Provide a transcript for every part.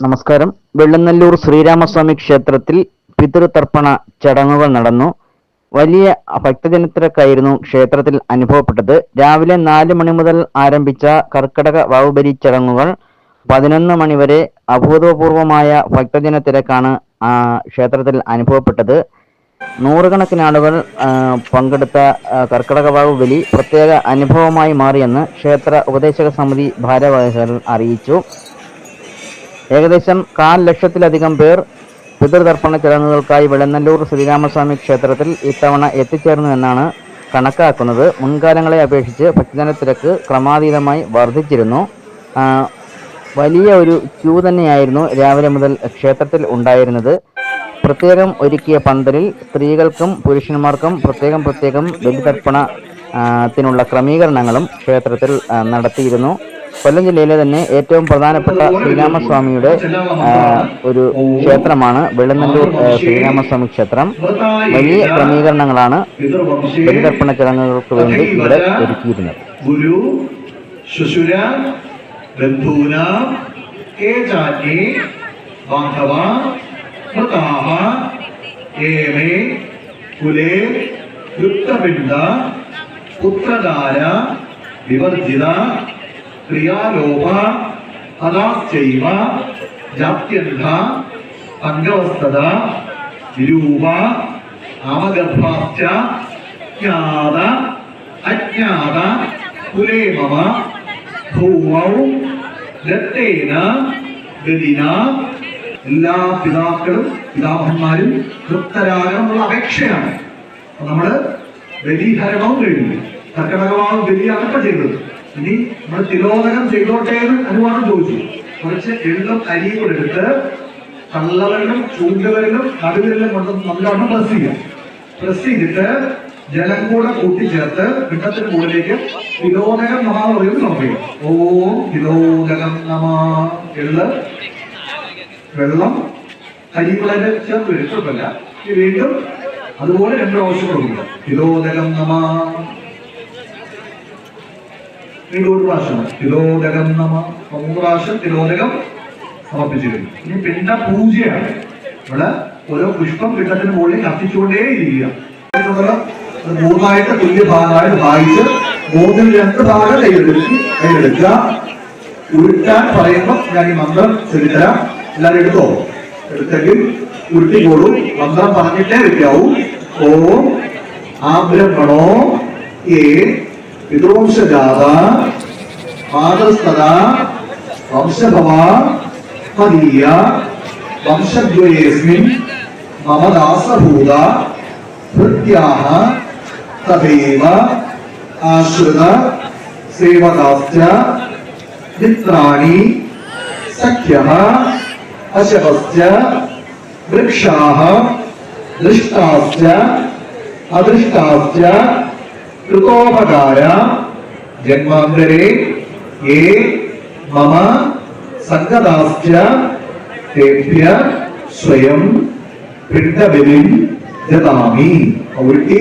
നമസ്കാരം. വെള്ളനല്ലൂർ ശ്രീരാമസ്വാമി ക്ഷേത്രത്തിൽ പിതൃതർപ്പണ ചടങ്ങുകൾ നടന്നു. വലിയ ഭക്തജനത്തിരക്കായിരുന്നു ക്ഷേത്രത്തിൽ അനുഭവപ്പെട്ടത്. രാവിലെ നാല് മണി മുതൽ ആരംഭിച്ച കർക്കടക വാവുബലി ചടങ്ങുകൾ പതിനൊന്ന് മണിവരെ അഭൂതപൂർവമായ ഭക്തജനത്തിരക്കാണ് ആ ക്ഷേത്രത്തിൽ അനുഭവപ്പെട്ടത്. നൂറുകണക്കിന് ആളുകൾ പങ്കെടുത്ത കർക്കടക വാവ് ബലി പ്രത്യേക അനുഭവമായി മാറിയെന്ന് ക്ഷേത്ര ഉപദേശക സമിതി ഭാരവാഹികൾ അറിയിച്ചു. ഏകദേശം കാൽ ലക്ഷത്തിലധികം പേർ പിതൃതർപ്പണ ചടങ്ങുകൾക്കായി വെള്ളനല്ലൂർ ശ്രീരാമസ്വാമി ക്ഷേത്രത്തിൽ ഇത്തവണ എത്തിച്ചേർന്നു എന്നാണ് കണക്കാക്കുന്നത്. മുൻകാലങ്ങളെ അപേക്ഷിച്ച് ഭക്തജന തിരക്ക് ക്രമാതീതമായി വർദ്ധിച്ചിരുന്നു. വലിയ ഒരു ക്യൂ തന്നെയായിരുന്നു രാവിലെ മുതൽ ക്ഷേത്രത്തിൽ ഉണ്ടായിരുന്നത്. പ്രത്യേകം ഒരുക്കിയ പന്തലിൽ സ്ത്രീകൾക്കും പുരുഷന്മാർക്കും പ്രത്യേകം പ്രത്യേകം ബലിതർപ്പണ ആ, ത്തിനുള്ള ക്രമീകരണങ്ങളും ക്ഷേത്രത്തിൽ നടത്തിയിരുന്നു. കൊല്ലം ജില്ലയിലെ തന്നെ ഏറ്റവും പ്രധാനപ്പെട്ട ശ്രീരാമസ്വാമിയുടെ ഒരു ക്ഷേത്രമാണ് വെള്ളനല്ലൂർ ശ്രീരാമസ്വാമി ക്ഷേത്രം. വലിയ ക്രമീകരണങ്ങളാണ് ബലിതർപ്പണ ചടങ്ങുകൾക്ക് വേണ്ടി ഇവിടെ ഒരുക്കിയിരുന്നത്. ഗുരു കുലേ പുത്രദാര വിവർജിത ക്രിയാലോപ അതാശ്ചൈവ ജാത്യന്ധ അംഗവസ്തത വിരൂപ ആമഗർഭാശ്ച ജ്ഞാത അജ്ഞാത കുലേ മമ ഭൂമൗ ദത്തേന ഗതിന എല്ലാ പിതാക്കളും പിതാമഹന്മാരും തൃപ്തരാകണമെന്നുള്ള അപേക്ഷയാണ്. നമ്മൾ ബലിഹരണവും കഴിഞ്ഞു. കർക്കടകമാണ് ബലിയാണ് ചെയ്തത്. ഇനി നമ്മൾ തിലോദനം ചെയ്തോട്ടെ എന്ന് അനുവാദം ചോദിച്ചു. കുറച്ച് എള്ളും അരിയും കൂടെ എടുത്ത് കള്ളവരലും ചൂണ്ടുവരലും നടുവിരലും കൊണ്ട് നല്ലോണം പ്രസ് ചെയ്യാം. പ്രസ് ചെയ്തിട്ട് ജലം കൂടെ കൂട്ടിച്ചേർത്ത് പിണ്ടത്തിന് മുകളിലേക്ക് തിലോദകം നമ എന്ന് പറയുന്നത് സമർപ്പിക്കും. ഓം തിലോദകം നമ. എള്ള് വെള്ളം അരിക്കുളന്റെ ചേർത്ത് വരും വീണ്ടും അതുപോലെ രണ്ട് പ്രാവശ്യം കൊടുക്കുക തിലോദകം നമ. വീണ്ടും ഒരു പ്രാവശ്യം തിലോദകം നമ മൂന്ന് പ്രാവശ്യം തിലോദകം സമർപ്പിച്ചു കഴിഞ്ഞു ഇനി പിണ്ട പൂജയാണ് ഇവിടെ ഓരോ പുഷ്പം പിണ്ടത്തിന് മുകളിൽ കത്തിച്ചുകൊണ്ടേ ഇരിക്കുക മൂന്നായിട്ട് തുല്യ ഭാഗമായിട്ട് ഭാഗിച്ച് മൂന്നിൽ രണ്ട് ഭാഗം കൈയെടുത്ത് കൈയെടുക്കുക. ഉരുട്ടാൻ പറയുമ്പോൾ ഞാൻ ഈ മന്ത്രം ചൊല്ലിത്തരാം. എല്ലാവരും എടുത്തോ? എടുത്തെങ്കിൽ ഉരുട്ടിക്കോളൂ മന്ത്രം പറഞ്ഞിട്ടേ വെക്കാവൂ. ഓം ആബ്രഹ്മണോ ഏ पितृंश जाता मातस्तदा वंशभवा मदीया वंशद्वयेऽस्मिन् मम दासभूता भृत्याः तथैव आश्रित सेवकाश्च मित्राणि, सख्यः अशवश्च वृक्षाः दृष्टाश्च अदृष्टाश्च കൃതോപകാര ജന്മാന്തരേ ഏ മമ സംഗതാശ്ച സ്വയം പിണ്ടബലിം ജതാമി. അവർക്ക്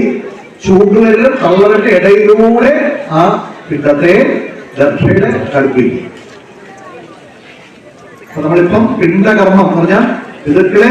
ചൂടുകളിലും കള്ളവരുടെ ഇടയിലൂടെ ആ പിണ്ടത്തെ ദർഭയുടെ കടുപ്പിക്കും നമ്മളിപ്പം പിണ്ടകർമ്മം പറഞ്ഞാൽ പിതൃക്കളെ